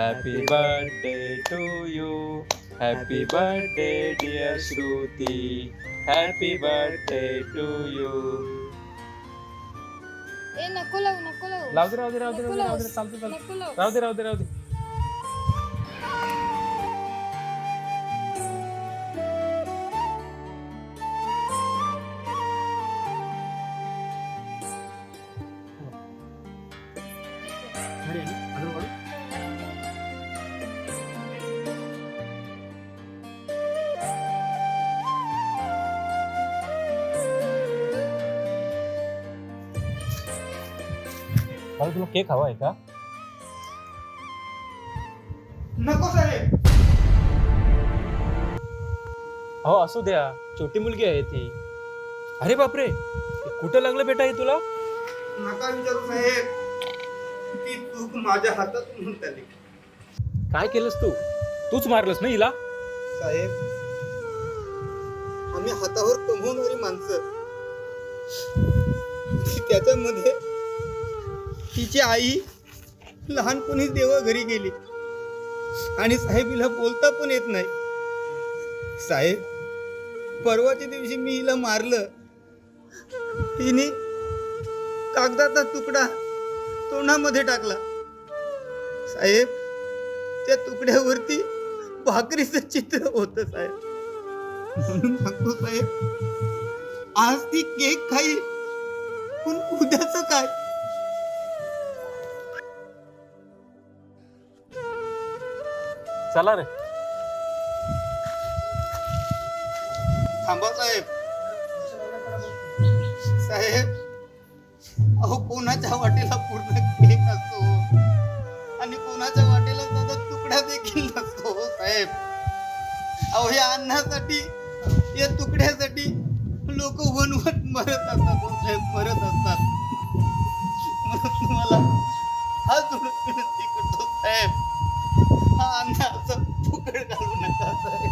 Happy birthday to you happy birthday dear Shruti happy birthday to you ए नको लावू नको लावू. राहू दे राहू दे राहू दे राहू दे. चालते चालते नको लावू. राहू दे राहू दे राहू दे. मला तुला केक हवा आहे का? नको साहेब. हो असू द्या. छोटी मुलगी आहे ती. अरे बापरे. हे कुठं लागलं बेटा हे तुला? नका विचारू साहेब. ती चूक माझ्या हातातून झाली. काय केलंस तू? तूच मारलंस ना हिला? साहेब आम्ही हातावर कमवणारी माणसं. त्याच्यामध्ये तिची आई लहानपणीच देव घरी गेली. आणि साहेब हिला बोलता पण येत नाही. साहेब परवाच्या दिवशी मी हिला मारलं. तिने कागदाचा तुकडा तोंडामध्ये टाकला. साहेब त्या तुकड्यावरती भाकरीचं चित्र होतं साहेब. म्हणून सांगतो साहेब आज ती केक खाई पण उद्याच काय? चला रे. थांबा साहेब. साहेब अहो कोणाच्या वाटेला पूर्ण केक असतो? आणि कोणाच्या वाटेला साधा तुकडा देखील नसतो हो, साहेब. अहो या अन्नासाठी या तुकड्यासाठी लोक वनवत मरत असतात हो, साहेब मरत असतात. म्हणून तुम्हाला हा जोडून विनंती करतो साहेब. Maana sa puker ka na tatay.